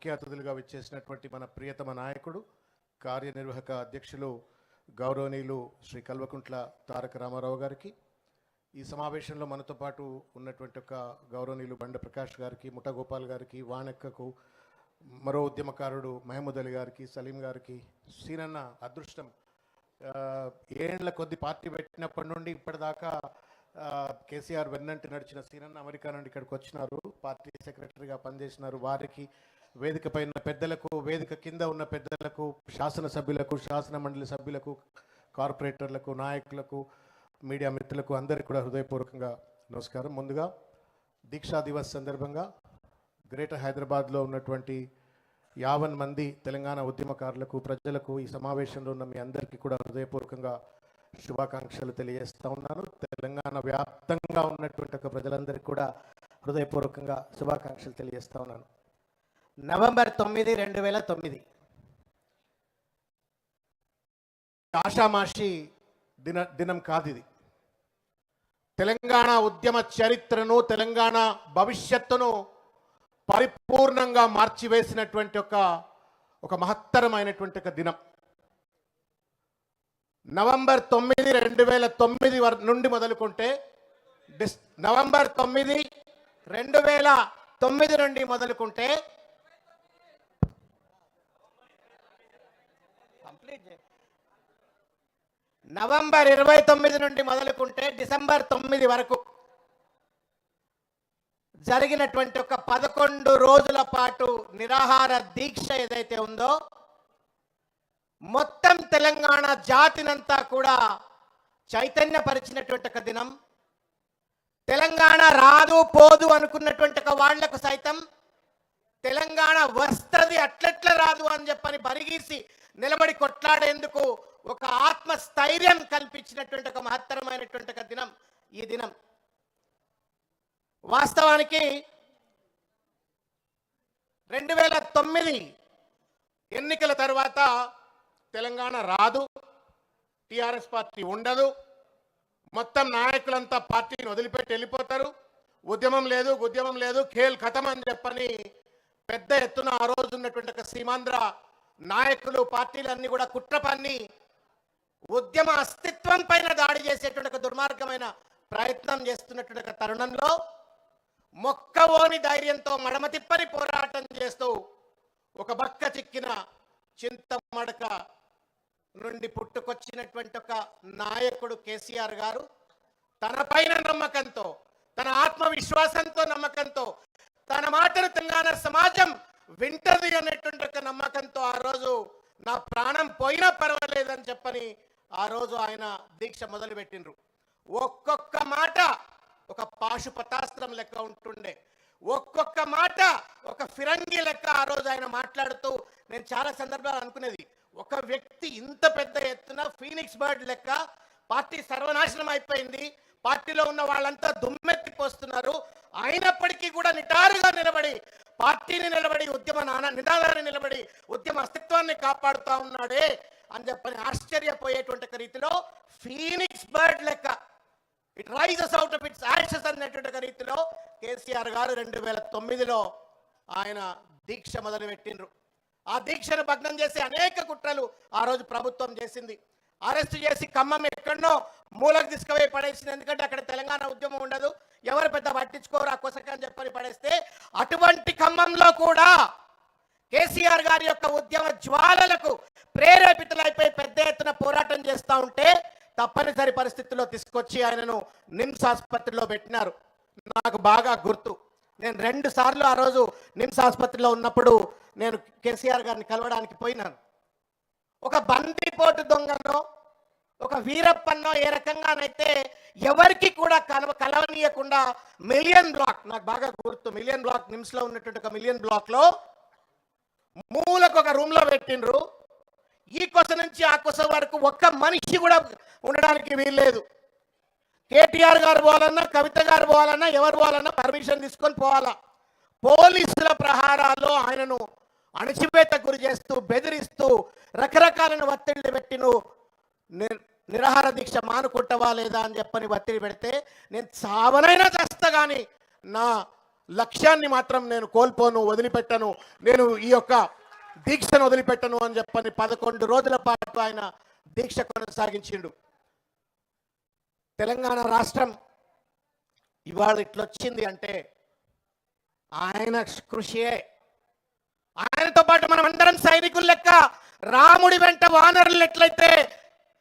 ముఖ్య అతిథులుగా విచ్చేసినటువంటి మన ప్రియతమ నాయకుడు కార్యనిర్వాహక అధ్యక్షులు గౌరవనీయులు శ్రీ కల్వకుంట్ల తారక రామారావు గారికి ఈ సమావేశంలో మనతో పాటు ఉన్నటువంటి ఒక గౌరవనీయులు బండ ప్రకాష్ గారికి ముఠగోపాల్ గారికి వానెక్కకు మరో ఉద్యమకారుడు మహమూద్ అలీ గారికి సలీం గారికి సీనన్న అదృష్టం. ఆ, ఏళ్ళ కొద్ది పార్టీ పెట్టినప్పటి నుండి ఇప్పటిదాకా కేసీఆర్ వెన్నంటి నడిచిన సీనన్న అమెరికా నుండి ఇక్కడికి వచ్చినారు. పార్టీ సెక్రటరీగా పనిచేసినారు. వారికి వేదిక పైన పెద్దలకు వేదిక కింద ఉన్న పెద్దలకు శాసనసభ్యులకు శాసన మండలి సభ్యులకు కార్పొరేటర్లకు నాయకులకు మీడియా మిత్రులకు అందరికీ కూడా హృదయపూర్వకంగా నమస్కారం. ముందుగా దీక్షా దివస్ సందర్భంగా గ్రేటర్ హైదరాబాద్లో ఉన్నటువంటి యావన్ మంది తెలంగాణ ఉద్యమకారులకు ప్రజలకు ఈ సమావేశంలో ఉన్న మీ అందరికీ కూడా హృదయపూర్వకంగా శుభాకాంక్షలు తెలియజేస్తూ ఉన్నాను. తెలంగాణ వ్యాప్తంగా ఉన్నటువంటి ఒక ప్రజలందరికీ కూడా హృదయపూర్వకంగా శుభాకాంక్షలు తెలియజేస్తూ ఉన్నాను. నవంబర్ తొమ్మిది రెండు వేల తొమ్మిది. ఆషామాషి దిన దినం కాదు ఇది తెలంగాణ ఉద్యమ చరిత్రను తెలంగాణ భవిష్యత్తును పరిపూర్ణంగా మార్చివేసినటువంటి ఒక ఒక మహత్తరమైనటువంటి ఒక దినం. నవంబర్ తొమ్మిది రెండు వేల తొమ్మిది వర- నుండి మొదలుకుంటే డిస్ నవంబర్ తొమ్మిది రెండు వేల తొమ్మిది నుండి మొదలుకుంటే నవంబర్ ఇరవై తొమ్మిది నుండి మొదలుకుంటే డిసెంబర్ తొమ్మిది వరకు జరిగినటువంటి ఒక పదకొండు రోజుల పాటు నిరాహార దీక్ష ఏదైతే ఉందో మొత్తం తెలంగాణ జాతినంతా కూడా చైతన్యపరిచినటువంటి ఒక దినం. తెలంగాణ రాదు పోదు అనుకున్నటువంటి ఒక వాళ్ళకు సైతం తెలంగాణ వస్తుంది అట్లెట్ల రాదు అని చెప్పని బరిగీసి నిలబడి కొట్లాడేందుకు ఒక ఆత్మస్థైర్యం కల్పించినటువంటి ఒక మహత్తరమైనటువంటి ఒక దినం ఈ దినం. వాస్తవానికి రెండు వేల తొమ్మిది ఎన్నికల తర్వాత తెలంగాణ రాదు టీఆర్ఎస్ పార్టీ ఉండదు మొత్తం నాయకులంతా పార్టీని వదిలిపెట్టి వెళ్ళిపోతారు. ఉద్యమం లేదు ఉద్యమం లేదు ఖేల్ ఖతం అని చెప్పని పెద్ద ఎత్తున ఆ రోజు ఉన్నటువంటి ఒక సీమాంధ్ర నాయకులు పార్టీలన్నీ కూడా కుట్ర పన్ని ఉద్యమ అస్తిత్వం పైన దాడి చేసేటువంటి ఒక దుర్మార్గమైన ప్రయత్నం చేస్తున్నటువంటి ఒక తరుణంలో మొక్కవోని ధైర్యంతో మడమ తిప్పని పోరాటం చేస్తూ ఒక బక్క చిక్కిన చింత మడక నుండి పుట్టుకొచ్చినటువంటి ఒక నాయకుడు కేసీఆర్ గారు తన పైన నమ్మకంతో తన ఆత్మవిశ్వాసంతో నమ్మకంతో తన మాటను తెలంగాణ సమాజం వింటది అనేటువంటి ఒక నమ్మకంతో ఆ రోజు నా ప్రాణం పోయినా పర్వాలేదని చెప్పని ఆ రోజు ఆయన దీక్ష మొదలుపెట్టిండ్రు. ఒక్కొక్క మాట ఒక పాశుపతాస్త్రం లెక్క ఉంటుండే. ఒక్కొక్క మాట ఒక ఫిరంగి లెక్క ఆ రోజు ఆయన మాట్లాడుతూ నేను చాలా సందర్భాలు అనుకునేది. ఒక వ్యక్తి ఇంత పెద్ద ఎత్తున ఫీనిక్స్ బర్డ్ లెక్క పార్టీ సర్వనాశనం అయిపోయింది. పార్టీలో ఉన్న వాళ్ళంతా దుమ్మెత్తిపోస్తున్నారు అయినప్పటికీ కూడా నిటారుగా నిలబడి పార్టీని నిలబడి ఉద్యమ నాన నినాదాన్ని నిలబడి ఉద్యమ అస్తిత్వాన్ని కాపాడుతా ఉన్నాడే అని చెప్పని ఆశ్చర్యపోయేటువంటి రీతిలో ఫీనిక్స్ బర్డ్ లెక్క. It rises out of its ashes అనేటువంటి రీతిలో కేసీఆర్ గారు రెండు వేల తొమ్మిదిలో ఆయన దీక్ష మొదలుపెట్టిండ్రు. ఆ దీక్షను భగ్నం చేసి అనేక కుట్రలు ఆ రోజు ప్రభుత్వం చేసింది. అరెస్ట్ చేసి ఖమ్మం ఎక్కడనో మూలకు తీసుకుపోయి పడేసింది. ఎందుకంటే అక్కడ తెలంగాణ ఉద్యమం ఉండదు. ఎవరు పెద్ద పట్టించుకోరు ఆ కొసకని చెప్పని పడేస్తే అటువంటి ఖమ్మంలో కూడా కేసీఆర్ గారి యొక్క ఉద్యమ జ్వాలలకు ప్రేరేపితులైపోయి పెద్ద ఎత్తున పోరాటం చేస్తూ ఉంటే తప్పనిసరి పరిస్థితుల్లో తీసుకొచ్చి ఆయనను నిమ్స్ ఆసుపత్రిలో పెట్టినారు. నాకు బాగా గుర్తు. నేను రెండు సార్లు ఆ రోజు నిమ్స్ ఆసుపత్రిలో ఉన్నప్పుడు నేను కేసీఆర్ గారిని కలవడానికి పోయినాను. ఒక బందిపోటు దొంగను ఒక వీరప్పన్నో ఏ రకంగానైతే ఎవరికి కూడా కలవ కలవనీయకుండా మిలియన్ బ్లాక్ నాకు బాగా గుర్తు మిలియన్ బ్లాక్ నిమ్స్లో ఉన్నటువంటి ఒక మిలియన్ బ్లాక్లో మూలకు ఒక రూమ్లో పెట్టిండ్రు. ఈ కొస నుంచి ఆ కొస వరకు ఒక్క మనిషి కూడా ఉండడానికి వీల్లేదు. కేటీఆర్ గారు పోవాలన్నా కవిత గారు పోవాలన్నా ఎవరు పోవాలన్నా పర్మిషన్ తీసుకొని పోవాలా? పోలీసుల ప్రహారాల్లో ఆయనను అణచివేత గురి చేస్తూ బెదిరిస్తూ రకరకాలైన ఒత్తిళ్ళు పెట్టిను. నిరాహార దీక్ష మానుకుంటవా లేదా అని చెప్పని ఒత్తిడి పెడితే నేను చావనైనా చేస్తా కానీ నా లక్ష్యాన్ని మాత్రం నేను కోల్పోను వదిలిపెట్టను. నేను ఈ యొక్క దీక్షను వదిలిపెట్టను అని చెప్పని పదకొండు రోజుల పాటు ఆయన దీక్ష కొనసాగించిండు. తెలంగాణ రాష్ట్రం ఇవాళ ఇట్లొచ్చింది అంటే ఆయన కృషియే. ఆయనతో పాటు మనం అందరం సైనికుల లెక్క రాముడి వెంట వానరులు ఎట్లయితే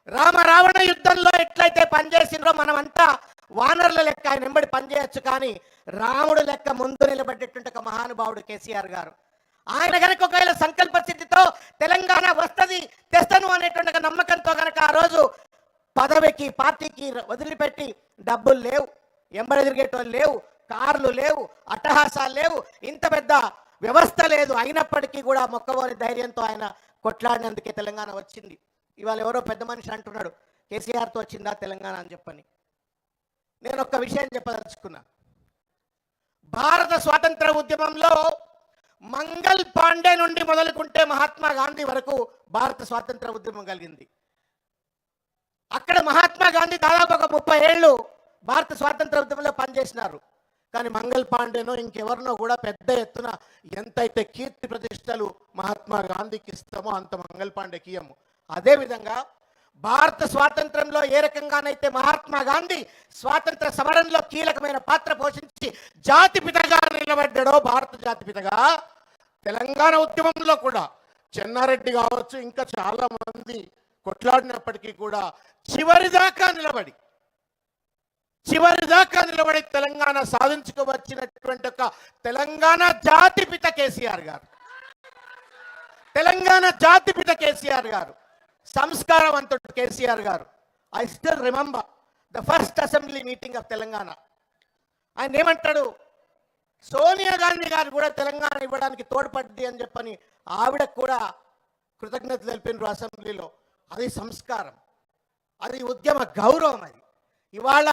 రామ రావణ యుద్ధంలో ఎట్లయితే పనిచేసిండ్రో మనమంతా వానరుల లెక్క ఆయన వెంబడి పనిచేయొచ్చు కానీ రాముడు లెక్క ముందు నిలబడేటువంటి ఒక మహానుభావుడు కేసీఆర్ గారు. ఆయన కనుక ఒకవేళ సంకల్ప సిద్ధితో తెలంగాణ వస్తది తెస్తను అనేటువంటి నమ్మకంతో కనుక ఆ రోజు పదవికి పార్టీకి వదిలిపెట్టి డబ్బులు లేవు ఎంబడి తిరిగేటోళ్ళు లేవు కార్లు లేవు అట్టహాసాలు లేవు ఇంత పెద్ద వ్యవస్థ లేదు. అయినప్పటికీ కూడా మొక్కవోని ధైర్యంతో ఆయన కొట్లాడినందుకే తెలంగాణ వచ్చింది. ఇవాళ ఎవరో పెద్ద మనిషి అంటున్నాడు కేసీఆర్తో వచ్చిందా తెలంగాణ అని చెప్పని. నేను ఒక్క విషయం చెప్పదలుచుకున్నా. భారత స్వాతంత్ర ఉద్యమంలో మంగల్ పాండే నుండి మొదలుకుంటే మహాత్మా గాంధీ వరకు భారత స్వాతంత్ర ఉద్యమం కలిగింది. అక్కడ మహాత్మా గాంధీ దాదాపు ఒక ముప్పై ఏళ్ళు భారత స్వాతంత్ర ఉద్యమంలో పనిచేసినారు. కానీ మంగల్ పాండేనో ఇంకెవరినో కూడా పెద్ద ఎత్తున ఎంతైతే కీర్తి ప్రతిష్టలు మహాత్మా గాంధీకి ఇస్తామో అంత మంగల్ పాండేకి ఇయ్యము. అదేవిధంగా భారత స్వాతంత్రంలో ఏ రకంగానైతే మహాత్మా గాంధీ స్వాతంత్ర సమరంలో కీలకమైన పాత్ర పోషించి జాతి పితగా నిలబడ్డాడో భారత జాతిపితగా తెలంగాణ ఉద్యమంలో కూడా చెన్నారెడ్డి కావచ్చు ఇంకా చాలా మంది కొట్లాడినప్పటికీ కూడా చివరిదాకా నిలబడి చివరిదాకా నిలబడి తెలంగాణ సాధించుకోవచ్చినటువంటి ఒక తెలంగాణ జాతిపిత కేసీఆర్ గారు. తెలంగాణ జాతిపిత కేసీఆర్ గారు. సంస్కారవంతుడు కేసీఆర్ గారు. I still remember the first assembly meeting of Telangana. ఆయన ఏమంటాడు? సోనియా గాంధీ గారు కూడా తెలంగాణ ఇవ్వడానికి తోడ్పడ్డది అని చెప్పని ఆవిడకు కూడా కృతజ్ఞత తెలిపినారు అసెంబ్లీలో. అది సంస్కారం. అది ఉద్యమ గౌరవం అది. ఇవాళ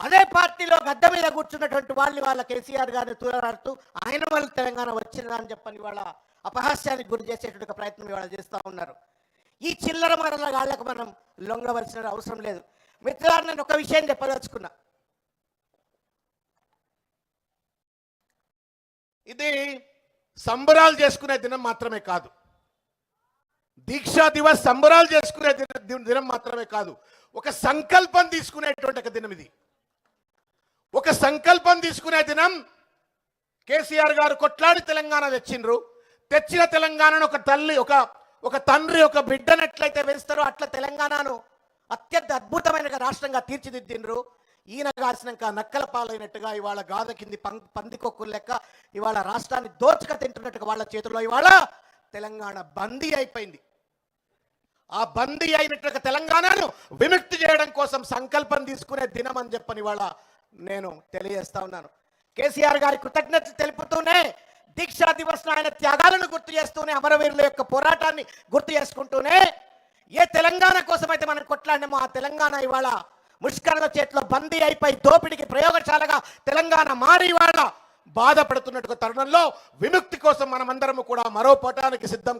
అదే పార్టీలో గద్ద మీద కూర్చున్నటువంటి వాళ్ళు వాళ్ళ కేసీఆర్ గారిని తూలరాడుతూ ఆయన వాళ్ళు తెలంగాణ వచ్చిందా అని చెప్పని ఇవాళ అపహాస్యానికి గురి చేసేటువంటి ప్రయత్నం ఇవాళ చేస్తూ ఉన్నారు. ఈ చిల్లర మరల గాళ్ళకు మనం లొంగవలసిన అవసరం లేదు. మిత్రులారు నేను ఒక విషయం చెప్పదలుచుకున్నా. ఇది సంబరాలు చేసుకునే దినం మాత్రమే కాదు. దీక్షా దివస్ సంబరాలు చేసుకునే దిన- దినం మాత్రమే కాదు. ఒక సంకల్పం తీసుకునేటువంటి ఒక దినం ఇది. ఒక సంకల్పం తీసుకునే దినం కేసీఆర్ గారు కొట్లాడి తెలంగాణ తెచ్చిండ్రు. తెచ్చిన తెలంగాణను ఒక తల్లి ఒక ఒక తండ్రి ఒక బిడ్డను ఎట్లయితే వేస్తారో అట్లా తెలంగాణను అత్యంత అద్భుతమైన రాష్ట్రంగా తీర్చిదిద్దిండ్రు. ఈయన కాసినాక నక్కల పాలైనట్టుగా ఇవాళ గాథ కింది పందికొక్కులు లెక్క ఇవాళ రాష్ట్రాన్ని దోచక తింటున్నట్టుగా వాళ్ళ చేతుల్లో ఇవాళ తెలంగాణ బందీ అయిపోయింది. ఆ బందీ అయినట్టుగా తెలంగాణను విముక్తి చేయడం కోసం సంకల్పం తీసుకునే దినం అని చెప్పని ఇవాళ నేను తెలియజేస్తా ఉన్నాను. కేసీఆర్ గారి కృతజ్ఞతలు తెలుపుతూనే దీక్షా దివస్ ఆయన త్యాగాలను గుర్తు చేస్తూనే అమరవీరుల యొక్క పోరాటాన్ని గుర్తు చేసుకుంటూనే ఏ తెలంగాణ కోసమైతే మనం కొట్లాడినామో ఆ తెలంగాణ ఇవాళ ముష్కరుల చేతిలో బందీ అయిపోయి దోపిడికి ప్రయోగశాలగా తెలంగాణ మారి ఇవాళ బాధపడుతున్నట్టు తరుణంలో విముక్తి కోసం మనమందరము కూడా మరో పోటానికి సిద్ధం